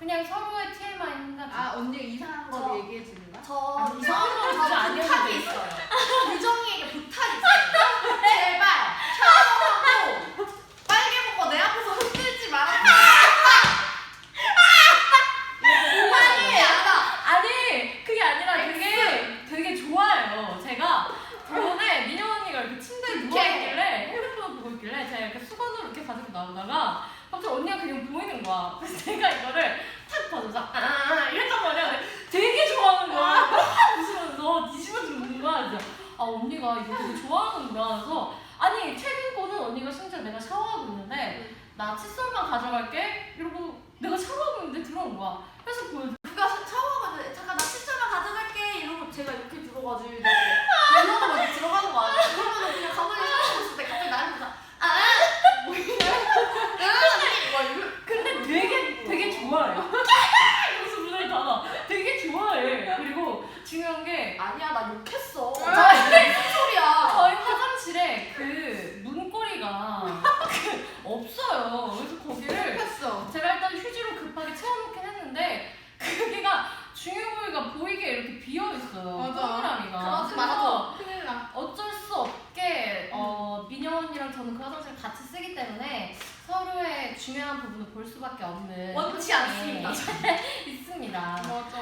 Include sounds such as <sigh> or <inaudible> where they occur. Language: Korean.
그냥 서로의 TMI 한 가지. 아 언니가 이상한 저- 거 얘기해 주는 거야? 저 아니, 이상한 거 진짜 저는 아니어도 부탁이 돼. 있어요. 유정이에게 부탁이 있어요. <laughs> 제발 샤워하고 빨개 먹고 내 앞에서 흔들지 말아. 아니 야다. 아니 그게 아니라 되게 되게 좋아요. 제가 저번에 민영 언니가 이렇게 침대에 누워 있길래 핸드폰을 보고 있길래 제가 이렇게 수건으로 이렇게 가지고 나오다가 갑자기 언니가 그냥 보이는 거야. 그래서 제가 이거를 탁 봐서 아 이랬단 말이야. 근데 되게 좋아하는 거야. 막 웃으면서 뒤집어지고 웃는 거야. 그래서 아 언니가 이거 되게 좋아하는구나. 그래서 아니 최근 거는 언니가 심지어 내가 샤워하고 있는데 나 칫솔만 가져갈게 이러고 내가 샤워하고 있는데 들어온 거야. 그래서 보여줘. 누가 샤- 샤워하고 잠깐 나 칫솔만 가져갈게 이러고 제가 이렇게 들어가지고 이러고 막 들어가는 거 아니야? 그러면 그냥 가만히 샤워하고 있을 때 갑자기 나를 보자. 아, 아, 뭐 이래? 와 이거 근데 되게 되게 좋아해요. 이러면서 문을 닫아. 되게 좋아해. 그리고 중요한 게 아니야 나 욕했어. 아, 나 무슨 소리야? 저희 화장실에 그 문고리가 그 없어요. 그래서 거기를 했어. 제가 일단 휴지로 급하게 채워놓긴 했는데 거기가 중요 부위가 보이게 이렇게 비어 있어요. 맞아. 동그라미가. 그러지 말아줘. 큰일 나. 어쩔 수 없게 어, 민영 언니랑 저는 그 화장실 같이 쓰기 때문에 서로의 중요한 부분을 볼 수밖에 없는 원치 않습니다. <laughs> 있습니다. 맞아.